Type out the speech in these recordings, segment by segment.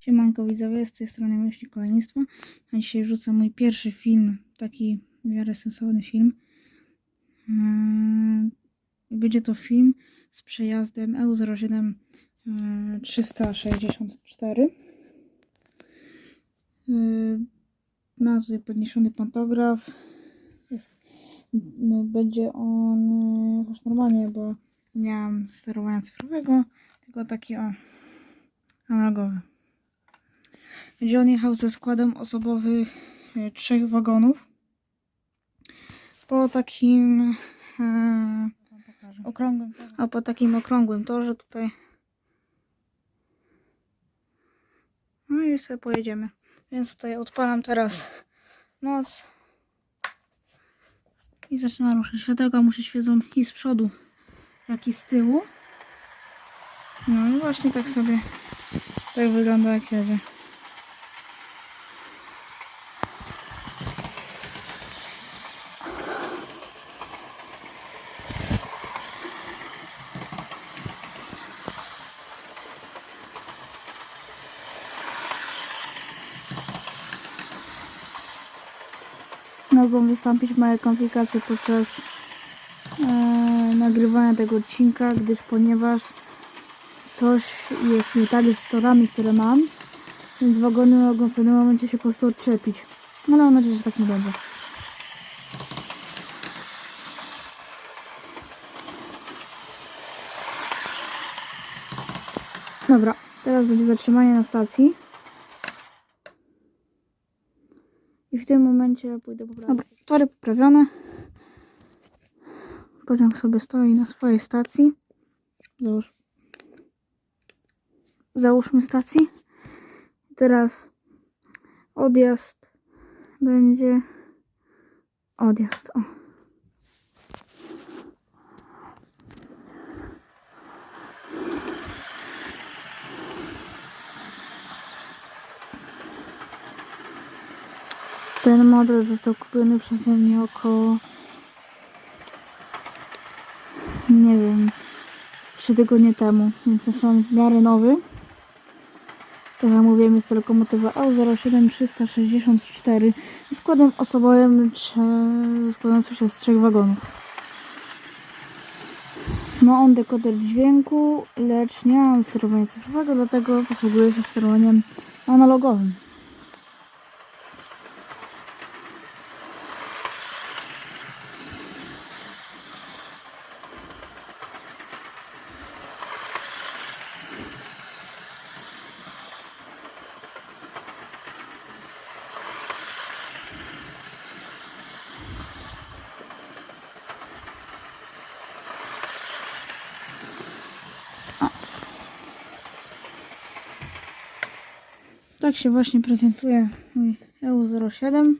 Siemanko widzowie, z tej strony Myśli Kolejnictwo. A dzisiaj wrzucę mój pierwszy film, taki w miarę sensowny film. Eee, Będzie to film z przejazdem EU07 eee, 364. Eee, Ma tutaj podniesiony pantograf. Jest, będzie on eee, już normalnie, bo nie miałam sterowania cyfrowego, tylko taki o analogowy. Będzie on jechał ze składem osobowym e, trzech wagonów. Po takim e, okrągłym, a po takim okrągłym torze tutaj. No i sobie pojedziemy. Więc tutaj odpalam teraz moc i zaczynam ruszać. Światełka muszę świecą i z przodu, jak i z tyłu. No i właśnie tak sobie tak wygląda jak jedzie. Mogą wystąpić małe komplikacje podczas e, nagrywania tego odcinka, gdyż ponieważ coś jest nie tak z torami, które mam, więc wagony mogą w pewnym momencie się po prostu odczepić. Ale mam nadzieję, że tak nie będzie. Dobra, teraz będzie zatrzymanie na stacji. I w tym momencie pójdę poprawić. Dobra, tory poprawione. Pociąg sobie stoi na swojej stacji. Załóż. Załóżmy stacji. Teraz odjazd będzie odjazd. O. Ten model został kupiony przeze mnie około nie wiem z 3 tygodnie temu, więc jest on w miarę nowy. Tak jak mówiłem, jest to lokomotywa EU07364 z składem osobowym składającym się z trzech wagonów. Ma on dekoder dźwięku, lecz nie mam sterowania cyfrowego, dlatego posługuję się sterowaniem analogowym. Tak się właśnie prezentuje mój EU07.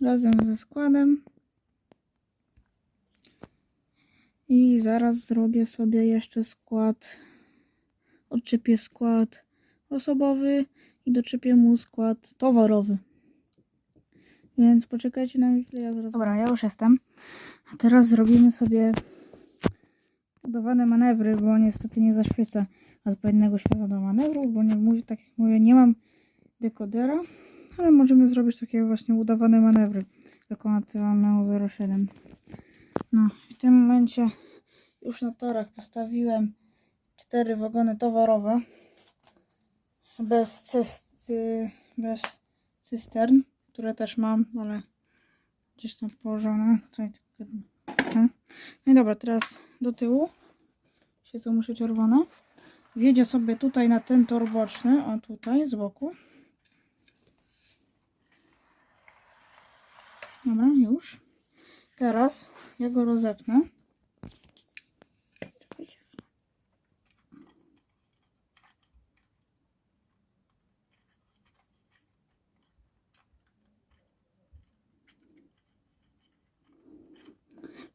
Razem ze składem. I zaraz zrobię sobie jeszcze skład. Odczepię skład osobowy i doczepię mu skład towarowy. Więc poczekajcie na chwilę, ja zaraz... Dobra, ja już jestem. A teraz zrobimy sobie udawane manewry, bo niestety nie zaświeca odpowiedniego światła do manewru, bo nie mówię, tak jak mówię, nie mam dekodera, ale możemy zrobić takie właśnie udawane manewry lokomotywa Neo 07. No, w tym momencie już na torach postawiłem cztery wagony towarowe bez, cyst, bez cystern, które też mam, ale gdzieś tam położone. No i dobra, teraz do tyłu. Siedzą muszę czerwone. Wjedzie sobie tutaj na ten tor boczny, o tutaj z boku. Dobra, już. Teraz ja go rozepnę.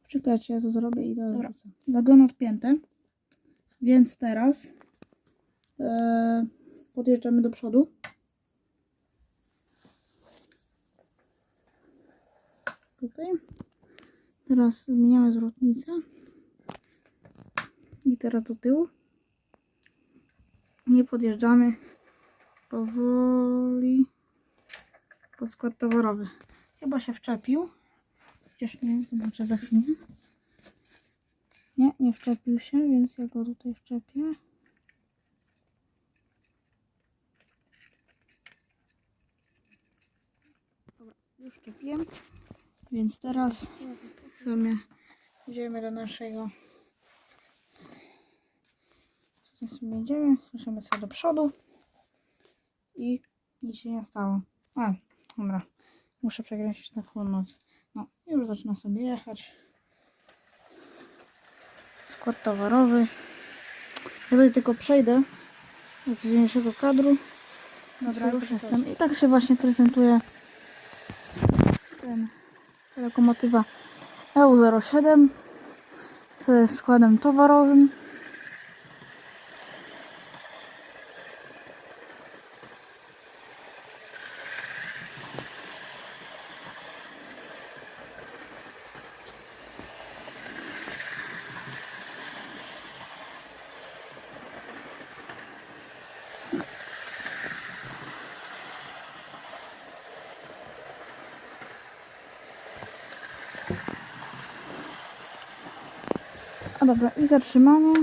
Czekajcie. Ja to zrobię i to Dobra. Wagon odpięte. Więc teraz e, podjeżdżamy do przodu. tutaj. Teraz zmieniamy zwrotnicę. I teraz do tyłu. Nie podjeżdżamy powoli pod skład towarowy. Chyba się wczepił. Chociaż nie, zobaczę za chwilę. Nie, nie wczepił się, więc ja go tutaj wczepię. Dobra, już wczepiłem. Więc teraz sobie idziemy do naszego. Tutaj sobie idziemy, ruszymy sobie do przodu i nic się nie stało. A, dobra. Muszę przekręcić na full moc. No, już zaczyna sobie jechać. Skład towarowy. Ja tutaj tylko przejdę z większego kadru. Dobra, już jestem. I tak się właśnie prezentuje ten lokomotywa EU07 ze składem towarowym. A dobra, i zatrzymanie.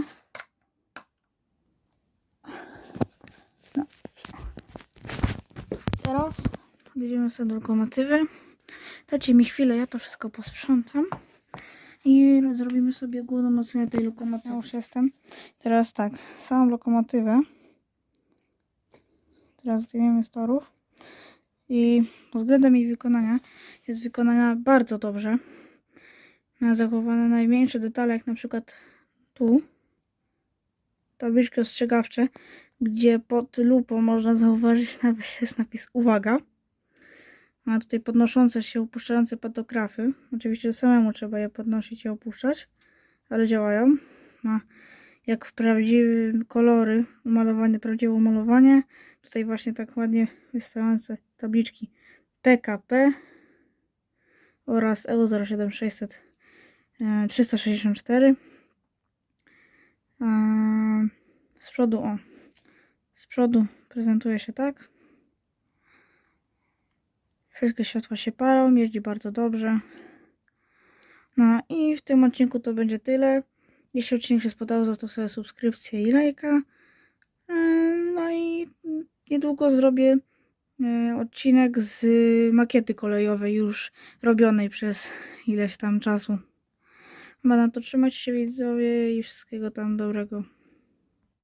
No. Teraz podjedziemy sobie do lokomotywy. Dajcie mi chwilę, ja to wszystko posprzątam. I zrobimy sobie główną ocenę tej lokomotywy. Ja już jestem. Teraz tak, samą lokomotywę. Teraz zdejmiemy z torów. I względem jej wykonania jest wykonana bardzo dobrze. Ma zachowane najmniejsze detale, jak na przykład tu. Tabliczki ostrzegawcze, gdzie pod lupą można zauważyć nawet jest napis uwaga. Ma tutaj podnoszące się, opuszczające pantografy. Oczywiście samemu trzeba je podnosić i opuszczać, ale działają. Ma jak w prawdziwym kolory umalowane, prawdziwe umalowanie. Tutaj właśnie tak ładnie wystające tabliczki PKP oraz EU 07600 e, 364 E, z przodu o. Z przodu prezentuje się tak. Wszystkie światła się palą, jeździ bardzo dobrze. No i w tym odcinku to będzie tyle. Jeśli odcinek się spodobał zostaw sobie subskrypcję i lajka. E, no i niedługo zrobię e, odcinek z makiety kolejowej już robionej przez ileś tam czasu. Chyba na to trzymajcie się widzowie i wszystkiego tam dobrego.